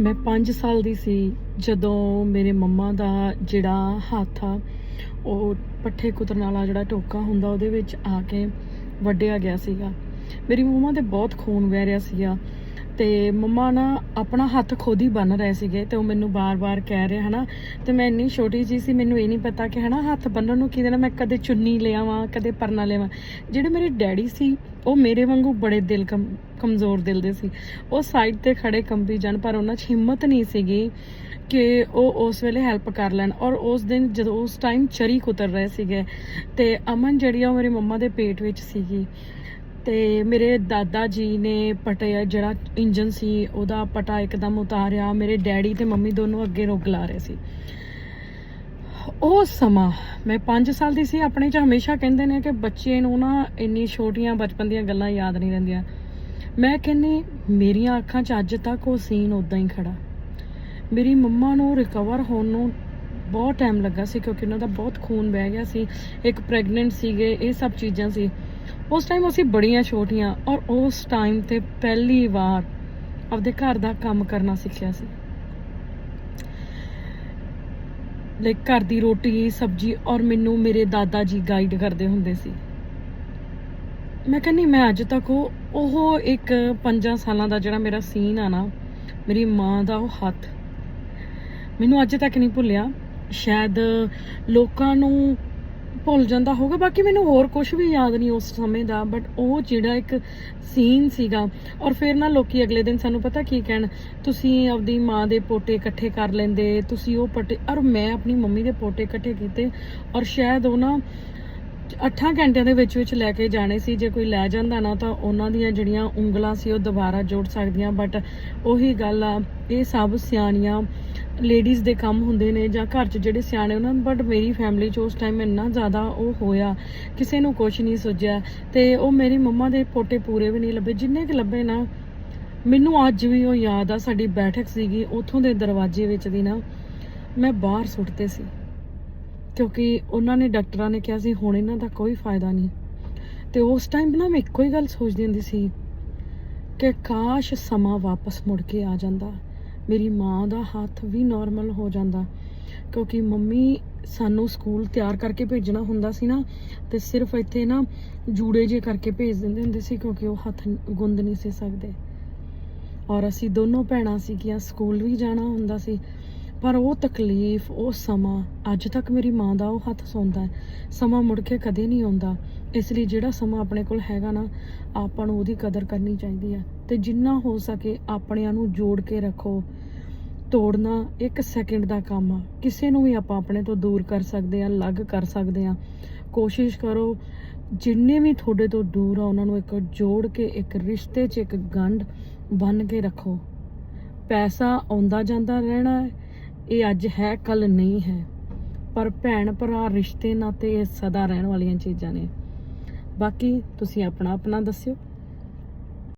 ਮੈਂ 5 ਸਾਲ ਦੀ ਸੀ ਜਦੋਂ ਮੇਰੇ ਮੰਮਾ ਦਾ ਜਿਹੜਾ ਹੱਥ ਆ, ਉਹ ਪੱਠੇ ਕੁਤਰਨ ਵਾਲਾ ਜਿਹੜਾ ਟੋਕਾ ਹੁੰਦਾ, ਉਹਦੇ ਵਿੱਚ ਆ ਕੇ ਵੱਢਿਆ ਗਿਆ ਸੀਗਾ। ਮੇਰੀ ਮੰਮਾ ਤੇ ਬਹੁਤ ਖੂਨ ਵਹਿ ਰਿਹਾ ਸੀਗਾ ਤੇ ਮੰਮਾ ਨਾ ਆਪਣਾ ਹੱਥ ਖੁਦ ਹੀ ਬੰਨ ਰਹੇ ਸੀਗੇ ਤੇ ਉਹ ਮੈਨੂੰ ਬਾਰ-ਬਾਰ ਕਹਿ ਰਹੇ, ਹਨਾ, ਤੇ ਮੈਂ ਇੰਨੀ ਛੋਟੀ ਜੀ ਸੀ, ਮੈਨੂੰ ਇਹ ਨਹੀਂ ਪਤਾ ਕਿ, ਹਨਾ, ਹੱਥ ਬੰਨਣ ਨੂੰ ਕੀ ਦੇਣਾ, ਮੈਂ ਕਦੇ ਚੁੰਨੀ ਲਿਆਵਾਂ, ਕਦੇ ਪਰਨਾ ਲਿਆਵਾਂ। ਜਿਹੜੇ ਮੇਰੇ ਡੈਡੀ ਸੀ, ਉਹ ਮੇਰੇ ਵਾਂਗੂ ਬੜੇ ਦਿਲ ਕਮਜ਼ੋਰ ਦਿਲ ਦੇ ਸੀ। ਉਹ ਸਾਈਡ ਤੇ ਖੜੇ ਕੰਬੀ ਜਾਣ ਪਰ ਉਹਨਾਂ 'ਚ ਹਿੰਮਤ ਨਹੀਂ ਸੀਗੀ ਕਿ ਉਹ ਉਸ ਵੇਲੇ ਹੈਲਪ ਕਰ ਲੈਣ। ਔਰ ਉਸ ਦਿਨ ਜਦੋਂ ਉਸ ਟਾਈਮ ਚਰੀ ਕੁਤਰ ਰਹੇ ਸੀਗੇ, ਤੇ ਅਮਨ ਜਿਹੜੀ ਆ ਉਹ ਮੇਰੀ ਮੰਮਾ ਦੇ ਪੇਟ ਵਿੱਚ ਸੀਗੀ। ਤੇ ਮੇਰੇ ਦਾਦਾ ਜੀ ਨੇ ਪਟਿਆ ਜਿਹੜਾ ਇੰਜਨ ਸੀ, ਉਹਦਾ ਪਟਾ ਇੱਕਦਮ ਉਤਾਰਿਆ। ਮੇਰੇ ਡੈਡੀ ਤੇ ਮੰਮੀ ਦੋਨੋਂ ਅੱਗੇ ਰੋਕ ਲਾ ਰਹੇ ਸੀ। ਉਹ ਸਮਾਂ, ਮੈਂ 5 ਸਾਲ ਦੀ ਸੀ, ਆਪਣੇ ਚ ਹਮੇਸ਼ਾ ਕਹਿੰਦੇ ਨੇ ਕਿ ਬੱਚੇ ਨੂੰ ਨਾ ਇੰਨੀ ਛੋਟੀਆਂ ਬਚਪਨ ਦੀਆਂ ਗੱਲਾਂ ਯਾਦ ਨਹੀਂ ਰਹਿੰਦੀਆਂ। ਮੈਂ ਕਹਿੰਨੀ ਮੇਰੀਆਂ ਅੱਖਾਂ 'ਚ ਅੱਜ ਤੱਕ ਉਹ ਸੀਨ ਉਦਾਂ ਹੀ ਖੜਾ। ਮੇਰੀ ਮੰਮਾ ਨੂੰ ਰਿਕਵਰ ਹੋਣ ਨੂੰ ਬਹੁਤ ਟਾਈਮ ਲੱਗਾ ਸੀ ਕਿਉਂਕਿ ਉਹਨਾਂ ਦਾ ਬਹੁਤ ਖੂਨ ਵਹਿ ਗਿਆ ਸੀ, ਇੱਕ ਪ੍ਰੈਗਨੈਂਟ ਸੀਗੇ, ਇਹ ਸਭ ਚੀਜ਼ਾਂ ਸੀ। ਉਸ ਟਾਈਮ ਅਸੀਂ ਬੜੀਆਂ ਛੋਟੀਆਂ ਔਰ ਉਸ ਟਾਈਮ ਤੇ ਪਹਿਲੀ ਵਾਰ ਆਪਦੇ ਘਰ ਦਾ ਕੰਮ ਕਰਨਾ ਸਿੱਖਿਆ ਸੀ। ਲਾਈਕ ਘਰ ਦੀ ਰੋਟੀ, ਸਬਜ਼ੀ ਔਰ ਮੈਨੂੰ ਮੇਰੇ ਦਾਦਾ ਜੀ ਗਾਈਡ ਕਰਦੇ ਹੁੰਦੇ ਸੀ। ਮੈਂ ਕਹਿੰਨੀ ਮੈਂ ਅੱਜ ਤੱਕ ਉਹ ਉਹ ਇੱਕ 5 ਸਾਲਾਂ ਦਾ ਜਿਹੜਾ ਮੇਰਾ ਸੀਨ ਆ ਨਾ, ਮੇਰੀ ਮਾਂ ਦਾ ਉਹ ਹੱਥ, ਮੈਨੂੰ ਅੱਜ ਤੱਕ ਨਹੀਂ ਭੁੱਲਿਆ। ਸ਼ਾਇਦ ਲੋਕਾਂ ਨੂੰ ਭੁੱਲ ਜਾਂਦਾ ਹੋਊਗਾ, ਬਾਕੀ ਮੈਨੂੰ ਹੋਰ ਕੁਝ ਵੀ ਯਾਦ ਨਹੀਂ ਉਸ ਸਮੇਂ ਦਾ ਬਟ ਉਹ ਜਿਹੜਾ ਇੱਕ ਸੀਨ ਸੀਗਾ, ਔਰ ਫਿਰ ਨਾ ਲੋਕੀ ਅਗਲੇ ਦਿਨ ਸਾਨੂੰ ਪਤਾ ਕੀ ਕਹਿਣ, ਤੁਸੀਂ ਆਪਦੀ ਮਾਂ ਦੇ ਪੋਟੇ ਇਕੱਠੇ ਕਰ ਲੈਂਦੇ, ਤੁਸੀਂ ਉਹ ਪੋਟੇ ਔਰ ਮੈਂ ਆਪਣੀ ਮੰਮੀ ਦੇ ਪੋਟੇ ਇਕੱਠੇ ਕੀਤੇ, ਔਰ ਸ਼ਾਇਦ ਉਹ ਨਾ 8 ਘੰਟਿਆਂ ਦੇ ਵਿੱਚ ਵਿੱਚ ਲੈ ਕੇ ਜਾਣੇ ਸੀ। ਜੇ ਕੋਈ ਲੈ ਜਾਂਦਾ ਨਾ ਤਾਂ ਉਹਨਾਂ ਦੀਆਂ ਜਿਹੜੀਆਂ ਉਂਗਲਾਂ ਸੀ ਉਹ ਦੁਬਾਰਾ ਜੋੜ ਸਕਦੀਆਂ। ਬਟ ਉਹੀ ਗੱਲ ਆ, ਇਹ ਸਭ ਸਿਆਣੀਆਂ ਲੇਡੀਜ਼ ਦੇ ਕੰਮ ਹੁੰਦੇ ਨੇ ਜਾਂ ਘਰ 'ਚ ਜਿਹੜੇ ਸਿਆਣੇ ਉਹਨਾਂ ਬਟ ਮੇਰੀ ਫੈਮਿਲੀ 'ਚ ਉਸ ਟਾਈਮ ਇੰਨਾ ਜ਼ਿਆਦਾ ਉਹ ਹੋਇਆ, ਕਿਸੇ ਨੂੰ ਕੁਝ ਨਹੀਂ ਸੁਝਿਆ। ਤੇ ਉਹ ਮੇਰੀ ਮੰਮਾ ਦੇ ਪੋਟੇ ਪੂਰੇ ਵੀ ਨਹੀਂ ਲੱਭੇ। ਜਿੰਨੇ ਕਿ ਲੱਭੇ ਨਾ, ਮੈਨੂੰ ਅੱਜ ਵੀ ਉਹ ਯਾਦ ਆ, ਸਾਡੀ ਬੈਠਕ ਸੀਗੀ, ਉੱਥੋਂ ਦੇ ਦਰਵਾਜ਼ੇ ਵਿੱਚ ਦੀ ਨਾ, ਮੈਂ ਬਾਹਰ ਸੁੱਟਦੇ ਸੀ। ਕਿਉਂਕਿ ਉਹਨਾਂ ਨੇ ਡਾਕਟਰਾਂ ਨੇ ਕਿਹਾ ਸੀ, ਹੁਣ ਇਹਨਾਂ ਦਾ ਕੋਈ ਫਾਇਦਾ ਨਹੀਂ। ਤੇ ਉਸ ਟਾਈਮ ਨਾ ਮੈਂ ਇੱਕੋ ਹੀ ਗੱਲ ਸੋਚਦੀ ਹੁੰਦੀ ਸੀ ਕਿ ਕਾਸ਼ ਸਮਾਂ ਵਾਪਸ ਮੁੜ ਕੇ ਆ ਜਾਂਦਾ। ਮੇਰੀ ਮਾਂ ਦਾ ਹੱਥ ਵੀ ਨਾਰਮਲ ਹੋ ਜਾਂਦਾ। ਕਿਉਂਕਿ ਮੰਮੀ ਸਾਨੂੰ ਸਕੂਲ ਤਿਆਰ ਕਰਕੇ ਭੇਜਣਾ ਹੁੰਦਾ ਸੀ ਨਾ, ਤੇ ਸਿਰਫ ਇੱਥੇ ਨਾ ਜੂੜੇ ਜੇ ਕਰਕੇ ਭੇਜ ਦਿੰਦੇ ਹੁੰਦੇ ਸੀ, ਕਿਉਂਕਿ ਉਹ ਹੱਥ ਗੁੰਦ ਨਹੀਂ ਸੀ ਸਕਦੇ। ਔਰ ਅਸੀਂ ਦੋਨੋਂ ਭੈਣਾਂ ਸੀਗੀਆਂ, ਸਕੂਲ ਵੀ ਜਾਣਾ ਹੁੰਦਾ ਸੀ। ਪਰ ਉਹ ਤਕਲੀਫ, ਉਹ ਸਮਾਂ, ਅੱਜ ਤੱਕ ਮੇਰੀ ਮਾਂ ਦਾ ਉਹ ਹੱਥ ਸੌਂਦਾ ਹੈ। ਸਮਾਂ ਮੁੜ ਕੇ ਕਦੇ ਨਹੀਂ ਆਉਂਦਾ। ਇਸ ਲਈ ਜਿਹੜਾ ਸਮਾਂ ਆਪਣੇ ਕੋਲ ਹੈਗਾ ਨਾ, ਆਪਾਂ ਨੂੰ ਉਹਦੀ ਕਦਰ ਕਰਨੀ ਚਾਹੀਦੀ ਹੈ। ਤੇ ਜਿੰਨਾ ਹੋ ਸਕੇ ਆਪਣਿਆਂ ਨੂੰ ਜੋੜ ਕੇ ਰੱਖੋ। ਤੋੜਨਾ ਇੱਕ ਸੈਕਿੰਡ ਦਾ ਕੰਮ ਆ। ਕਿਸੇ ਨੂੰ ਵੀ ਆਪਾਂ ਆਪਣੇ ਤੋਂ ਦੂਰ ਕਰ ਸਕਦੇ ਆ ਅਲੱਗ ਕਰ ਸਕਦੇ ਆ ਕੋਸ਼ਿਸ਼ ਕਰੋ, ਜਿੰਨੇ ਵੀ ਤੁਹਾਡੇ ਤੋਂ ਦੂਰ ਆ, ਉਹਨਾਂ ਨੂੰ ਇੱਕ ਜੋੜ ਕੇ, ਇੱਕ ਰਿਸ਼ਤੇ 'ਚ ਇੱਕ ਗੰਢ ਬੰਨ ਕੇ ਰੱਖੋ। ਪੈਸਾ ਆਉਂਦਾ ਜਾਂਦਾ ਰਹਿਣਾ ਹੈ ਇਹ ਅੱਜ ਹੈ ਕੱਲ ਨਹੀਂ ਹੈ। ਪਰ ਭੈਣ ਭਰਾ, ਰਿਸ਼ਤੇ ਨਾਤੇ ਇਹ ਸਦਾ ਰਹਿਣ ਵਾਲੀਆਂ ਚੀਜ਼ਾਂ ਨੇ। ਬਾਕੀ ਤੁਸੀਂ ਆਪਣਾ ਆਪਣਾ ਦੱਸਿਓ।